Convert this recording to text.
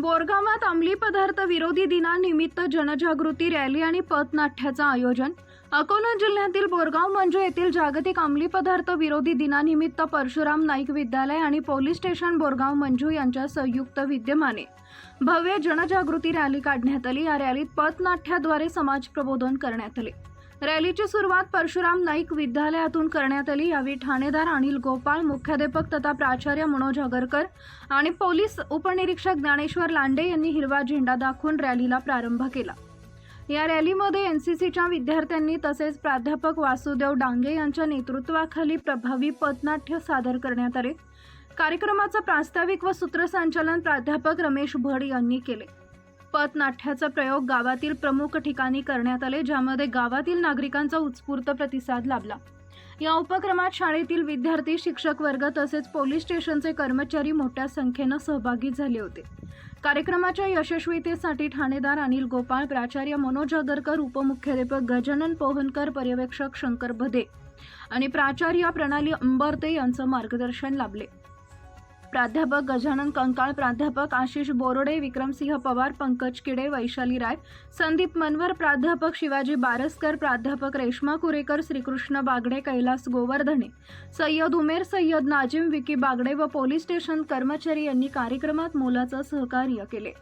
बोरगावात अंमली पदार्थ विरोधी दिनानिमित्त जनजागृती रॅली आणि पथनाट्याचं आयोजन. अकोला जिल्ह्यातील बोरगाव मंजू येथील जागतिक अंमली पदार्थ विरोधी दिनानिमित्त परशुराम नाईक विद्यालय आणि पोलीस स्टेशन बोरगाव मंजू यांच्या संयुक्त विद्यमाने भव्य जनजागृती रॅली काढण्यात आली. या रॅलीत पथनाट्याद्वारे समाज प्रबोधन करण्यात आले. रॅलीची सुरुवात परशुराम नाईक विद्यालयातून करण्यात आली. यावेळी ठाणेदार अनिल गोपाळ मुख्याध्यापक तथा प्राचार्य मनोज आगरकर आणि पोलीस उपनिरीक्षक ज्ञानेश्वर लांडे यांनी हिरवा झेंडा दाखवून रॅलीला प्रारंभ केला. या रॅलीमध्ये एनसीसीच्या विद्यार्थ्यांनी तसेच प्राध्यापक वासुदेव डांगे यांच्या नेतृत्वाखाली प्रभावी पथनाट्य सादर करण्यात आले. कार्यक्रमाचं प्रास्ताविक व सूत्रसंचालन प्राध्यापक रमेश भड यांनी केले. पथनाट्याचा प्रयोग गावातील प्रमुख ठिकाणी करण्यात आले ज्यामध्ये गावातील नागरिकांचा उत्स्फूर्त प्रतिसाद लाभला. या उपक्रमात शाळेतील विद्यार्थी शिक्षक वर्ग तसेच पोलीस स्टेशनचे कर्मचारी मोठ्या संख्येनं सहभागी झाले होते. कार्यक्रमाच्या यशस्वीतेसाठी ठाणेदार अनिल गोपाळ प्राचार्य मनोज अगरकर उपमुख्याध्यापक गजानन पोहनकर पर्यवेक्षक शंकर भदे आणि प्राचार्य प्रणाली अंबरते यांचं मार्गदर्शन लाभले. प्राध्यापक गजानन कंकाळ प्राध्यापक आशिष बोरोडे विक्रमसिंह पवार पंकज किडे वैशाली राय संदीप मनवर प्राध्यापक शिवाजी बारसकर प्राध्यापक रेश्मा कुरेकर श्रीकृष्ण बागडे कैलास गोवर्धने सय्यद उमेर सय्यद नाजिम विकी बागडे व पोलीस स्टेशन कर्मचारी यांनी कार्यक्रमात मोलाचं सहकार्य केले.